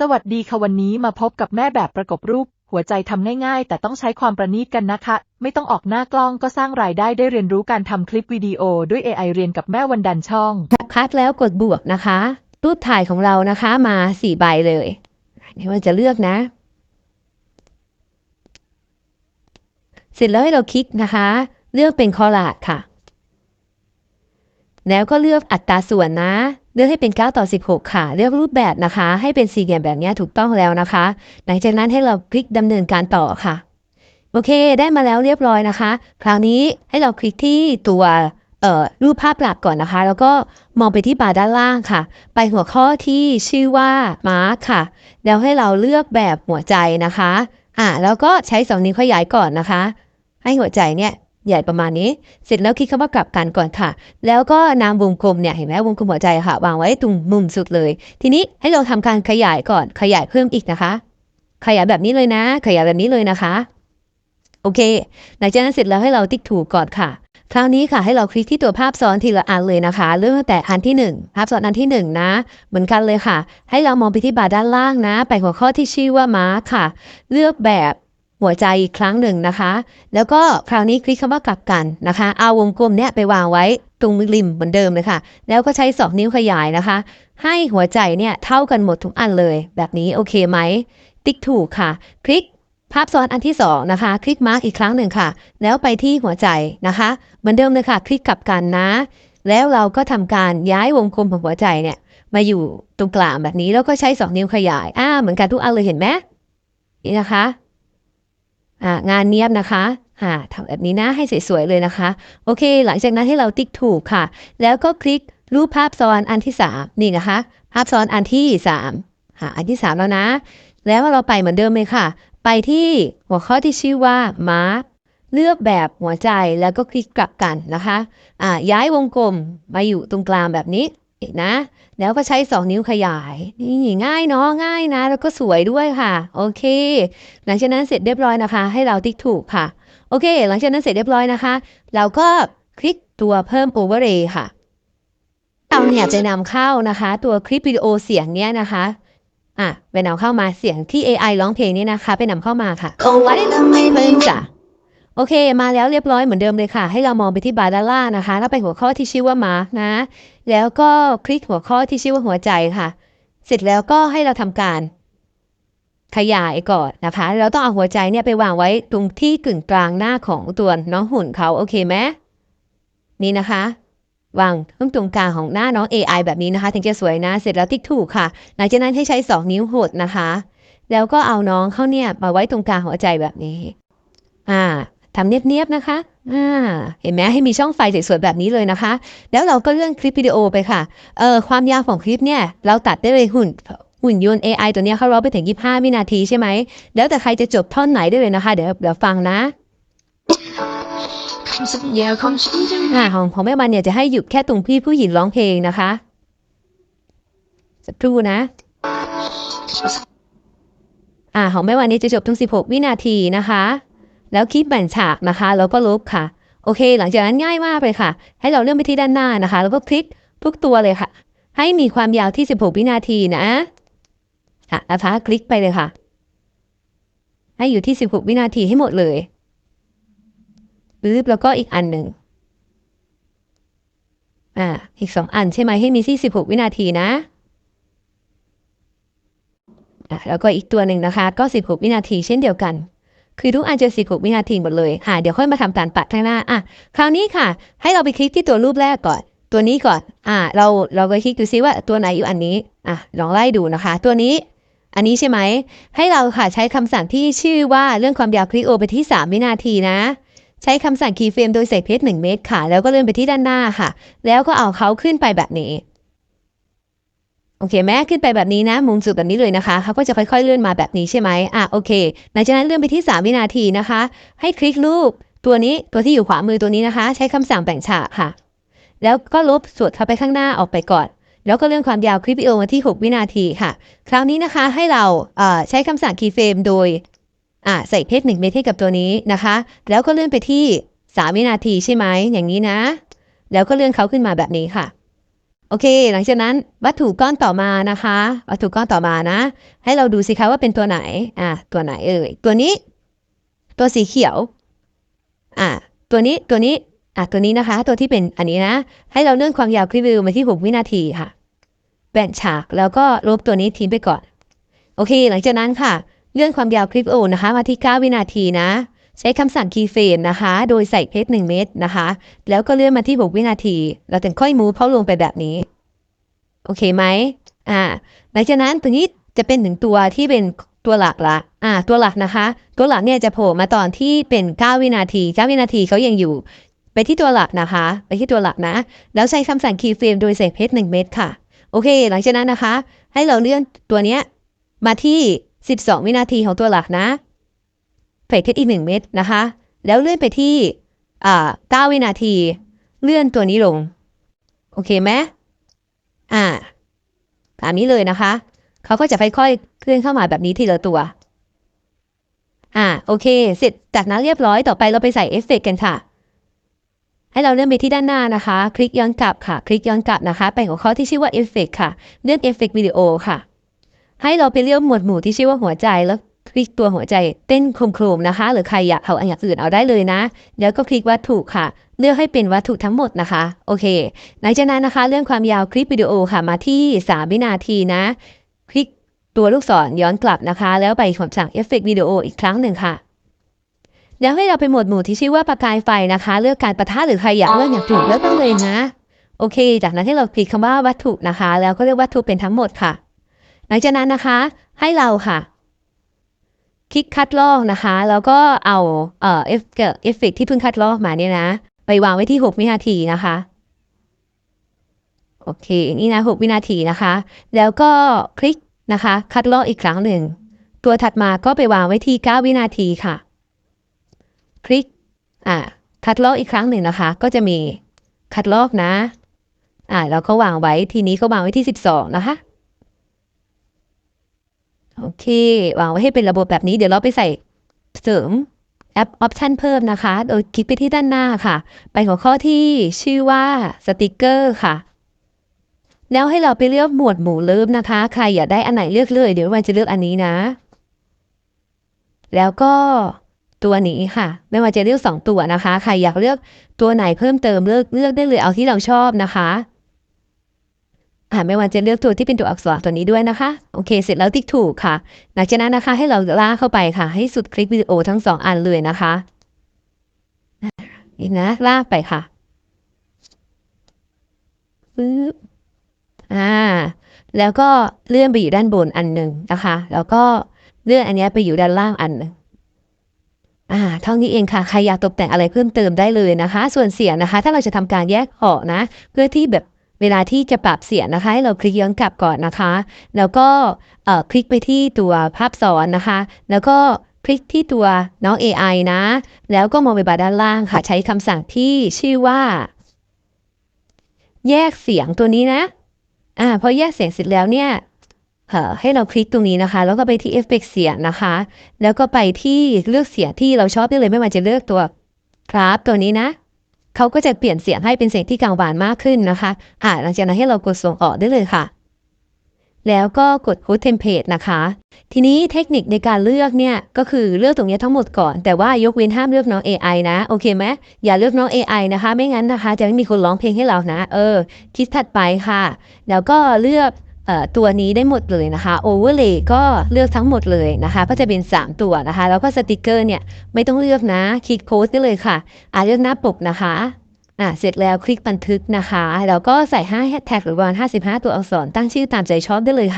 สวัสดีค่ะวันนี้มาพบกับแม่แบบประกบรูป หัวใจทำง่ายๆ แต่ต้องใช้ความประณีตกันนะคะ ไม่ต้องออกหน้ากล้องก็สร้างรายได้ได้เรียนรู้การทำคลิปวิดีโอด้วย AI เรียนกับแม่วันดันช่อง คัดแล้วกดบวกนะคะ รูปถ่ายของเรานะคะมาสี่ใบเลยเดี๋ยวเราจะเลือกนะ เสร็จแล้วให้เราคลิกนะคะ เลือกเป็นคอลลาดค่ะ แล้วก็เลือกอัตราส่วนนะ เลือกให้เป็น 9 ต่อ 16 ค่ะ เลือกรูปแบบนะคะ ให้เป็นสี่เหลี่ยมแบบนี้ถูกต้องแล้วนะคะ หลังจากนั้นให้เราคลิกดำเนินการต่อค่ะ โอเค ได้มาแล้วเรียบร้อยนะคะ คราวนี้ให้เราคลิกที่ตัวรูปภาพหลักก่อนนะคะ แล้วก็มองไปที่บาร์ด้านล่างค่ะ ไปหัวข้อที่ชื่อว่ามาร์คค่ะ แล้วให้เราเลือกแบบหัวใจนะคะอ่าแล้วก็ใช้สองนิ้วขยายก่อนนะคะ ให้หัวใจเนี่ย ใหญ่ประมาณนี้ เสร็จแล้วคลิกคำว่ากลับกันก่อนค่ะ แล้วก็นาวงกลมเนี่ยเห็นไหมวงกลมหัวใจค่ะ วางไว้ตรงมุมสุดเลย ทีนี้ให้เราทำการขยายก่อนขยายเพิ่มอีกนะคะ ขยายแบบนี้เลยนะ ขยายแบบนี้เลยนะคะ โอเคหลังจากนั้นเสร็จแล้วให้เราติ๊กถูกก่อนค่ะคราวนี้ค่ะให้เราคลิกที่ตัวภาพซ้อนทีละอันเลยนะคะ เริ่มตั้งแต่อันที่หนึ่งภาพซ้อนอันที่หนึ่งนะ เหมือนกันเลยค่ะ ให้เรามองไปที่บาร์ด้านล่างนะ ไปหัวข้อที่ชื่อว่ามาร์คค่ะ เลือกแบบ หัวใจอีกครั้งหนึ่งนะคะ แล้วก็คราวนี้คลิกคำว่ากลับกันนะคะ เอาวงกลมเนี้ยไปวางไว้ตรงริมเหมือนเดิมเลยค่ะ แล้วก็ใช้สองนิ้วขยายนะคะ ให้หัวใจเนี่ยเท่ากันหมดทุกอันเลย แบบนี้โอเคไหม ติ๊กถูกค่ะ คลิกภาพซ้อนอันที่สองนะคะ คลิกมาร์กอีกครั้งหนึ่งค่ะ แล้วไปที่หัวใจนะคะ เหมือนเดิมเลยค่ะ คลิกกลับกันนะ แล้วเราก็ทำการย้ายวงกลมของหัวใจเนี่ย มาอยู่ตรงกลางแบบนี้แล้วก็ใช้สองนิ้วขยาย อ่า เหมือนกันทุกอันเลยเห็นไหมนี่นะคะ งานเนียบนะคะอ่าทำแบบนี้นะให้สวยๆเลยนะคะ โอเค หลังจากนั้นให้เราติ๊กถูกค่ะ แล้วก็คลิกรูปภาพซ้อนอันที่สามนี่นะคะ ภาพซ้อนอันที่สามหาอันที่สามแล้วนะ แล้วเราไปเหมือนเดิมเลยค่ะ ไปที่หัวข้อที่ชื่อว่ามาร์คเลือกแบบหัวใจแล้วก็คลิกกลับกันนะคะอ่าย้ายวงกลมมาอยู่ตรงกลางแบบนี้ นะแล้วก็ใช้สองนิ้วขยาย นี่ง่ายเนาะง่ายนะ แล้วก็สวยด้วยค่ะ โอเค หลังจากนั้นเสร็จเรียบร้อยนะคะ ให้เราติ๊กถูกค่ะ โอเค หลังจากนั้นเสร็จเรียบร้อยนะคะ เราก็คลิกตัวเพิ่ม overlay ค่ะ เราเนี่ยจะนำเข้านะคะ ตัวคลิปวิดีโอเสียงเนี้ยนะคะอะไปนำเข้ามาเสียงที่ AI ร้องเพลงนี้นะคะ ไปนำเข้ามาค่ะคงไว้ทำไมเพิ่งจ้ะ โอเค มาแล้วเรียบร้อยเหมือนเดิมเลยค่ะ ให้เรามองไปที่บาร์ด้าล่านะคะ แล้วไปหัวข้อที่ชื่อว่ามานะ แล้วก็คลิกหัวข้อที่ชื่อว่าหัวใจค่ะ เสร็จแล้วก็ให้เราทำการขยายก่อนนะคะ เราต้องเอาหัวใจเนี่ยไปวางไว้ตรงที่กึ่งกลางหน้าของตัวน้องหุ่นเขาโอเคไหมนี่นะคะ วางตรงตรงกลางของหน้าน้อง AI แบบนี้นะคะ ถึงจะสวยนะ เสร็จแล้วติ๊กถูกค่ะหลังจากนั้นให้ใช้ 2 นิ้วหดนะคะ แล้วก็เอาน้องเขาเนี่ยมาไว้ตรงกลางหัวใจแบบนี้ อ่า ทำเนียบๆนะคะอ่าเห็นไหมให้มีช่องไฟสวยๆแบบนี้เลยนะคะ แล้วเราก็เลื่อนคลิปวิดีโอไปค่ะเออความยาวของคลิปเนี่ยเราตัดได้เลยหุ่นหุ่นยนต์ AI ตัวนี้เขาร้องไปถึง 25 วินาทีใช่ไหม แล้วแต่ใครจะจบท่อนไหนได้เลยนะคะ เดี๋ยวเดี๋ยวฟังนะอ่าของของแม่มันเนี่ยจะให้หยุดแค่ตรงพี่ผู้หญิงร้องเพลงนะคะสักครู่นะ อ่าของแม่วันนี้จะจบทั้ง16 วินาทีนะคะ แล้วคลิปแบ่งฉากนะคะ แล้วก็ลบค่ะ โอเค หลังจากนั้นง่ายมากเลยค่ะ ให้เราเลื่อนไปที่ด้านหน้านะคะ แล้วก็คลิกทุกตัวเลยค่ะ ให้มีความยาวที่ 16 วินาทีนะค่ะนะคะคลิกไปเลยค่ะ ให้อยู่ที่ 16 วินาทีให้หมดเลยปึ๊บแล้วก็อีกอันหนึ่งอ่าอีกสองอันใช่ไหมให้มีที่16วินาทีนะอะแล้วก็อีกตัวหนึ่งนะคะ ก็16วินาทีเช่นเดียวกัน คือทุกอันจะ16วินาทีหมดเลยอะเดี๋ยวค่อยมาทำการปัดข้างหน้าอะคราวนี้ค่ะ ให้เราไปคลิกที่ตัวรูปแรกก่อน ตัวนี้ก่อนอะเราเราไปคลิกดูซิว่าตัวไหนอยู่อันนี้อะลองไล่ดูนะคะ ตัวนี้อันนี้ใช่ไหม ให้เราค่ะใช้คำสั่งที่ชื่อว่าเรื่องความยาวคลิกโอไปที่ 3 วินาทีนะ ใช้คำสั่งคีย์เฟรมโดยใส่เพชร1เมตรค่ะ แล้วก็เลื่อนไปที่ด้านหน้าค่ะ แล้วก็เอาเขาขึ้นไปแบบนี้ โอเคแม่ขึ้นไปแบบนี้นะ มุมสุดแบบนี้เลยนะคะเขาก็จะค่อยๆเลื่อนมาแบบนี้ใช่ไหมอะโอเคหลังจากนั้นเลื่อนไปที่ 3 วินาทีนะคะ ให้คลิกรูปตัวนี้ตัวที่อยู่ขวามือตัวนี้นะคะ ใช้คำสั่งแบ่งฉากค่ะ แล้วก็ลบส่วนเข้าไปข้างหน้าออกไปก่อน แล้วก็เลื่อนความยาวคลิปวิดีโอมาที่ 6 วินาทีค่ะ คราวนี้นะคะให้เราใช้คำสั่งคีย์เฟรมโดยใส่เพชรหนึ่งเม็ดให้กับตัวนี้นะคะ แล้วก็เลื่อนไปที่ 3 วินาทีใช่ไหมอย่างนี้นะ แล้วก็เลื่อนเขาขึ้นมาแบบนี้ค่ะ โอเค หลังจากนั้นวัตถุก้อนต่อมานะคะ วัตถุก้อนต่อมานะ ให้เราดูสิคะว่าเป็นตัวไหน อะ ตัวไหนเอ่ย ตัวนี้ ตัวสีเขียว อะ ตัวนี้ ตัวนี้ อะ ตัวนี้นะคะ ตัวที่เป็นอันนี้นะ ให้เราเลื่อนความยาวคลิปวิวมาที่ 6 วินาทีค่ะ แบ่งฉาก แล้วก็ลบตัวนี้ทิ้งไปก่อน โอเค หลังจากนั้นค่ะ เลื่อนความยาวคลิปโอนะคะ มาที่ 9 วินาทีนะ ใช้คำสั่ง keyframe นะคะ โดยใส่เพชร1เม็ดนะคะ แล้วก็เลื่อนมาที่ 6 วินาที เราถึงค่อยมูฟเข้าลงไปแบบนี้ โอเคไหมอ่าหลังจากนั้นตัวนี้จะเป็นหนึ่งตัวที่เป็นตัวหลักละอ่า ตัวหลักนะคะ ตัวหลักเนี่ยจะโผล่มาตอนที่เป็น 9 วินาที 9 วินาทีเขายังอยู่ ไปที่ตัวหลักนะคะ ไปที่ตัวหลักนะ แล้วใช้คำสั่ง keyframe โดยใส่เพชร1เม็ดค่ะ โอเค หลังจากนั้นนะคะ ให้เราเลื่อนตัวเนี้ยมาที่ 12 วินาทีของตัวหลักนะ ใส่เพชรอีก1เม็ดนะคะ แล้วเลื่อนไปที่อ่าวินาที เลื่อนตัวนี้ลง โอเคไหมอ่าตามนี้เลยนะคะ เขาก็จะค่อยๆเคลื่อนเข้ามาแบบนี้ทีละตัว อ่าโอเค เสร็จจากนั้นเรียบร้อยต่อไปเราไปใส่เอฟเฟกต์กันค่ะ ให้เราเลื่อนไปที่ด้านหน้านะคะ คลิกย้อนกลับค่ะ คลิกย้อนกลับนะคะ ไปหัวข้อที่ชื่อว่าเอฟเฟกต์ค่ะ เลื่อนเอฟเฟกต์วิดีโอค่ะ ให้เราไปเลือกหมวดหมู่ที่ชื่อว่าหัวใจแล้ว คลิกตัวหัวใจเต้นโครมๆนะคะ หรือใครอยากเอาอันอย่างอื่นเอาได้เลยนะ แล้วก็คลิกวัตถุค่ะ เลือกให้เป็นวัตถุทั้งหมดนะคะ โอเคหลังจากนั้นนะคะ เรื่องความยาวคลิปวิดีโอค่ะมาที่ 3 วินาทีนะ คลิกตัวลูกศรย้อนกลับนะคะ แล้วไปคำสั่งเอฟเฟกต์วิดีโออีกครั้งหนึ่งค่ะแล้วให้เราไปหมวดหมู่ที่ชื่อว่าประกายไฟนะคะ เลือกการประทะหรือใครอยากเลือกอย่างถูกเลือกต้งเลยนะ โอเค จากนั้นให้เราคลิกคำว่าวัตถุนะคะ แล้วก็เลือกวัตถุเป็นทั้งหมดค่ะ หลังจากนั้นนะคะ ให้เราค่ะ คลิกคัดลอกนะคะ แล้วก็เอาเอ่อเอฟเอฟเฟกที่เพิ่งคัดลอกมาเนี่ยนะ ไปวางไว้ที่ 6 วินาทีนะคะ โอเค นี่นะ 6 วินาทีนะคะ แล้วก็คลิกนะคะ คัดลอกอีกครั้งหนึ่ง ตัวถัดมาก็ไปวางไว้ที่ 9 วินาทีค่ะ คลิก อ่าคัดลอกอีกครั้งหนึ่งนะคะ ก็จะมีคัดลอกนะ อ่าแล้วก็วางไว้ทีนี้ก็วางไว้ที่ 12 นะคะ โอเควางไว้ให้เป็นระบบแบบนี้ เดี๋ยวเราไปใส่เสริมแอปออปชันเพิ่มนะคะ โดยคลิกไปที่ด้านหน้าค่ะ ไปหัวข้อที่ชื่อว่าสติกเกอร์ค่ะ แล้วให้เราไปเลือกหมวดหมู่เลิฟนะคะ ใครอยากได้อันไหนเลือกเลย เดี๋ยววันจะเลือกอันนี้นะ แล้วก็ตัวนี้ค่ะ ไม่ว่าจะเลือกสองตัวนะคะ ใครอยากเลือกตัวไหนเพิ่มเติมเลือกเลือกได้เลยเอาที่เราชอบนะคะ ไม่ว่าจะเลือกตัวที่เป็นตัวอักษรตัวนี้ด้วยนะคะ โอเค เสร็จแล้วติ๊กถูกค่ะ หลังจากนั้นนะคะ ให้เราลากเข้าไปค่ะ ให้สุดคลิปวิดีโอทั้งสองอันเลยนะคะนี่นะลากไปค่ะปึ๊บอ่า แล้วก็เลื่อนไปอยู่ด้านบนอันหนึ่งนะคะ แล้วก็เลื่อนอันนี้ไปอยู่ด้านล่างอันหนึ่งอ่าเท่านี้เองค่ะ ใครอยากตกแต่งอะไรเพิ่มเติมได้เลยนะคะ ส่วนเสียงนะคะ ถ้าเราจะทำการแยกออกนะ เพื่อที่แบบ เวลาที่จะปรับเสียงนะคะให้เราคลิกย้อนกลับก่อนนะคะ แล้วก็คลิกไปที่ตัวภาพซ้อนนะคะ แล้วก็คลิกที่ตัวน้อง AI นะ แล้วก็มองไปบาด้านล่างค่ะ ใช้คำสั่งที่ชื่อว่า แยกเสียงตัวนี้นะ อ่าพอแยกเสียงเสร็จแล้วเนี่ยให้เราคลิกตรงนี้นะคะ แล้วก็ไปที่เอฟเฟกต์เสียงนะคะ แล้วก็ไปที่เลือกเสียงที่เราชอบได้เลยไม่ว่าจะเลือกตัวครับตัวนี้นะ เขาก็จะเปลี่ยนเสียงให้เป็นเสียงที่กังวานมากขึ้นนะคะอ่าหลังจากนั้นให้เรากดส่งออกได้เลยค่ะ แล้วก็กด Host Template นะคะ ทีนี้เทคนิคในการเลือกเนี่ย ก็คือเลือกตรงนี้ทั้งหมดก่อน แต่ว่ายกเว้นห้ามเลือกน้อง AI นะ โอเคไหมอย่าเลือกน้อง AI นะคะ ไม่งั้นนะคะ จะไม่มีคนร้องเพลงให้เรานะ เออ คิดถัดไปค่ะ แล้วก็เลือก ตัวนี้ได้หมดเลยนะคะ Overlay ก็เลือกทั้งหมดเลยนะคะ ก็จะเป็น 3 ตัวนะคะ แล้วก็สติกเกอร์เนี่ยไม่ต้องเลือกนะ คลิกโค้ดได้เลยค่ะอ่าเลือกหน้าปกนะคะอะเสร็จแล้วคลิกบันทึกนะคะ แล้วก็ใส่5แฮชแท็กหรือวัน55 ตัวอักษรตั้งชื่อตามใจชอบได้เลยค่ะ